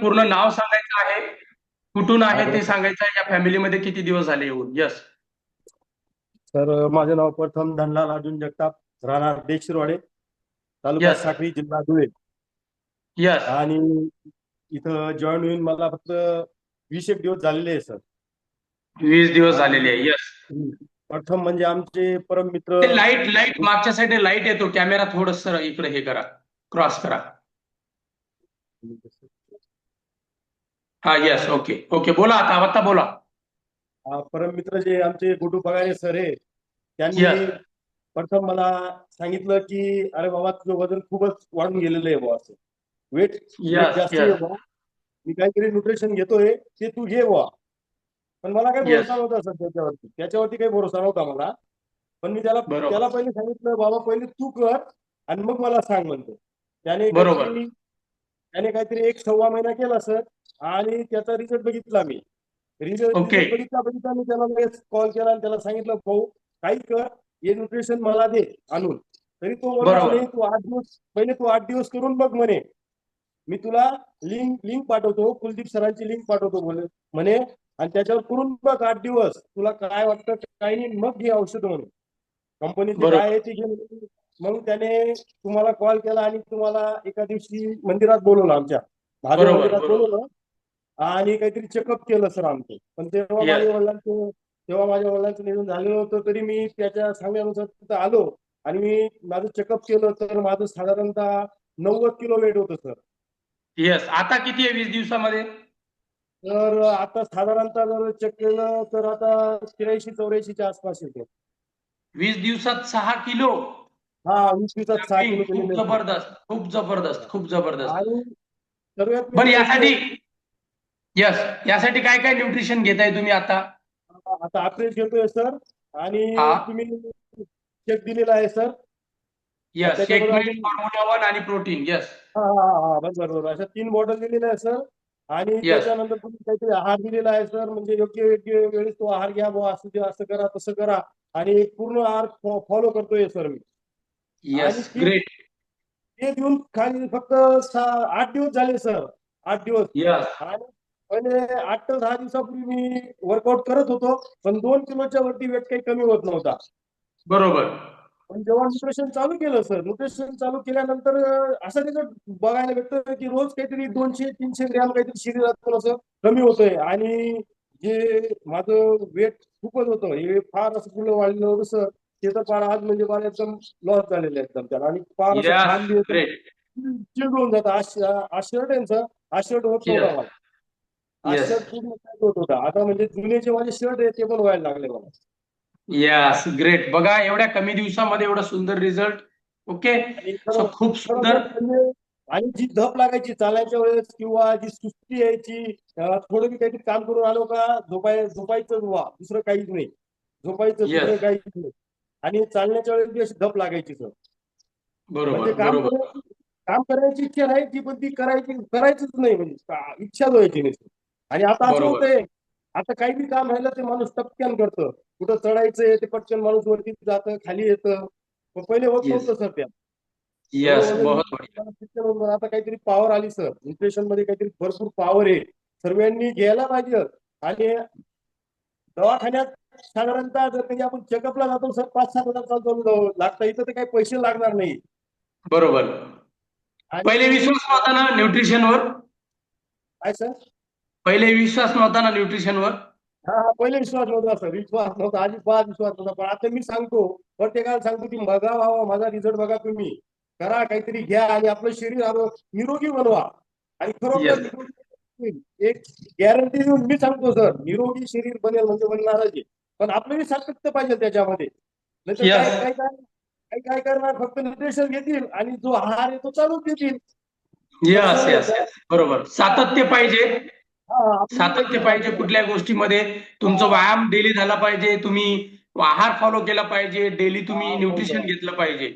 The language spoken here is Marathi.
पूर्ण नाव सांगायचं आहे? कुठून आहे ते सांगायचं आहे? या फॅमिलीमध्ये किती दिवस झाले येऊन? यस तर माझं नाव प्रथम धनलाल अर्जुन जगताप राहणार देशिरवाडे तालुका Yes. साखळी जिल्हा धुळे. यस आणि इथं जॉईन होऊन मला फक्त वीस एक दिवस झालेले आहे सर वीस दिवस झालेले आहे. यस प्रथम म्हणजे आमचे परम मित्र ते लाइट लाइट मागच्या साईडने लाइट येतो. कॅमेरा थोडस इकडे हे करा. क्रॉस करा. हा यस ओके ओके बोला आता आता बोला. परम मित्र जे आमचे गुडू पगारे सर आहे त्यांनी Yes. प्रथम मला सांगितलं की अरे बाबा तुझं वजन खूपच वाढून गेलेलं आहे बुवा असं. वेट यस जास्त आहे यस बुवा. मी काहीतरी न्यूट्रिशन घेतोय ते तू घे बुवा. पण मला काही. भरोसा नव्हता सर त्याच्यावरती. त्याच्यावरती काही भरोसा नव्हता मला. पण मी त्याला बरोबर. त्याला पहिले सांगितलं बाबा पहिले तू कर आणि मग मला सांग म्हणतो. त्याने बरोबर. काहीतरी त्याने काहीतरी एक सव्वा महिना केला सर. आणि त्याचा रिझल्ट बघितला मी रिझल्ट Okay. बघितला बघितला मी त्याला लगेच कॉल केला आणि त्याला सांगितलं भाऊ काही कर हे न्यूट्रिशन मला दे आणून तरी तो बरोबर. तू आठ दिवस पहिले तू आठ दिवस करून बघ म्हणे मी तुला लिंक लिंक पाठवतो कुलदीप सरांची लिंक पाठवतो बोले म्हणे आणि त्याच्यावर करून बघ आठ दिवस तुला काय वाटतं काही नाही मग घे औषध म्हणे कंपनीचे बरोबर. काय आहे ते घे म्हणे. मग त्याने तुम्हाला कॉल केला आणि तुम्हाला एका दिवशी मंदिरात बोलवलं आमच्या महादेव बरोबर, मंदिरात बरोबर. बोलवलं आणि काहीतरी चेकअप केलं सर आमचं. पण तेव्हा. माझ्या वडिलांचं तेव्हा माझ्या वडिलांचं निधन झालेलं होतं तरी मी त्याच्या सांगण्यानुसार तिथं आलो. आणि मी माझं चेकअप केलं तर माझं साधारणतः नव्वद किलो वेट होतं सर येस आता किती आहे वीस दिवसामध्ये? तर आता साधारणतः जर चेक केलं तर आता त्र्याऐंशी चौऱ्याऐंशीच्या आसपास येते. वीस दिवसात सहा किलो? हा वीस दिवसात सहा किलो खूप. जबरदस्त. खूप जबरदस्त. खूप जबरदस्त. आणि सर्वात बरं main यासाठी यस यासाठी काय काय न्यूट्रिशन घेताय तुम्ही आता? आता अप्रेस घेतोय सर आणि हा. तुम्ही चेक दिलेला आहे सर यस त्याच्याबरोबर फॉर्म्युला वन आणि प्रोटीन यस हा हा हा बरोबर बरोबर अशा तीन बॉटल दिलेल्या आहे सर आणि Yes. त्याच्यानंतर तुम्ही काहीतरी आहार दिलेला आहे सर म्हणजे योग्य योग्य वेळेस तो आहार घ्या बुवा. असं घ्या, असं करा तसं करा. आणि पूर्ण आहार फॉलो करतोय सर मी. यस आणि ती- ग्रेट ते देऊन खाली फक्त सहा आठ दिवस झाले सर आठ दिवस. यस आणि पहिले आठ ते दहा दिवसापूर्वी मी वर्कआउट करत होतो पण दोन किलोच्या वरती वेट काही कमी होत नव्हता बरोबर पण जेव्हा न्यूट्रिशन चालू केलं सर न्यूट्रिशन चालू केल्यानंतर असं रिझल्ट बघायला भेटतं की रोज काहीतरी दोनशे तीनशे ग्रॅम काहीतरी शरीरात असं कमी होतंय आणि जे माझं वेट खूपच होतं हे फार असं पुढे वाढलेलं होतं सर ते तर फार आज म्हणजे मला एकदम लॉस झालेलं आहे एकदम त्याला आणि फार असं घाम बी यस येतो. ग्रेट चिड होऊन जातं आज आज शर्ट आहे ना सर आज शर्ट होत. नव्हता मला. शर्ट पूर्ण tight होत होता. आता म्हणजे जुने जे माझे शर्ट आहे ते पण व्हायला लागले मला यस ग्रेट बघा एवढ्या कमी दिवसामध्ये एवढा सुंदर रिझल्ट ओके आणि सो खरं- खूप सुंदर. म्हणजे आणि जी धप लागायची चालायच्या वेळेस किंवा जी सुस्ती यायची अं, थोडं मी काहीतरी काम करून आलो का झोपाय झोपायचं वा दुसरं काहीच नाही. झोपायचं Yes. दुसरं काहीच नाही. आणि चालण्याच्या वेळेस बी अशी धप लागायची सर. बरोबर म्हणजे काम बरोबर. करायची काम करायची इच्छा राहायची पण ती करायची करायचीच नाही. म्हणजे का- इच्छाच व्हायची नाही आणि आता असं. होतंय आता काही बी काम राहिलं ते माणूस टपक्यान करतं. कुठं चढायचंय ते पटकन माणूस वरती जातं खाली येतं. पण पहिले होत. नव्हतं सर त्या यस बरोबर. बहुत बढिया. त्याच्यामुळे आता काहीतरी पॉवर आली सर न्यूट्रिशनमध्ये काहीतरी भरपूर पॉवर आहे. सर्वांनी घ्यायला पाहिजे. आणि दवाखान्यात साधारणतः जर कधी आपण चेकअपला जातो सर पाच सात हजार चालतो लागतं इथं तर काही पैसे लागणार नाही. बरोबर. आणि- पहिले विश्वास नव्हता ना न्यूट्रिशनवर काय सर पहिले विश्वास नव्हता ना न्यूट्रिशनवर? हा हा पहिले विश्वास नव्हता सर. विश्वास नव्हता अजिबात विश्वास नव्हता. पण आता मी सांगतो प्रत्येकाला सांगतो की बघा बाबा माझा रिझल्ट बघा तुम्ही. करा काहीतरी घ्या आणि आपलं शरीर आरो- निरोगी बनवा. आणि खरोखर. एक गॅरंटी देऊन मी सांगतो सर निरोगी शरीर बनेल म्हणजे बनणारच आहे. पण आपलं सातत्य पाहिजे त्याच्यामध्ये. काय काय काय करणार? फक्त न्यूट्रिशन घेतील आणि जो आहार आहे तो चालूच देतील. यस यस बरोबर. सातत्य पाहिजे. सातत्य पाहिजे कुठल्या गोष्टीमध्ये. तुमचं व्यायाम डेली झाला पाहिजे. तुम्ही आहार फॉलो केला पाहिजे. डेली तुम्ही हा, न्यूट्रिशन बरोबर. घेतलं पाहिजे.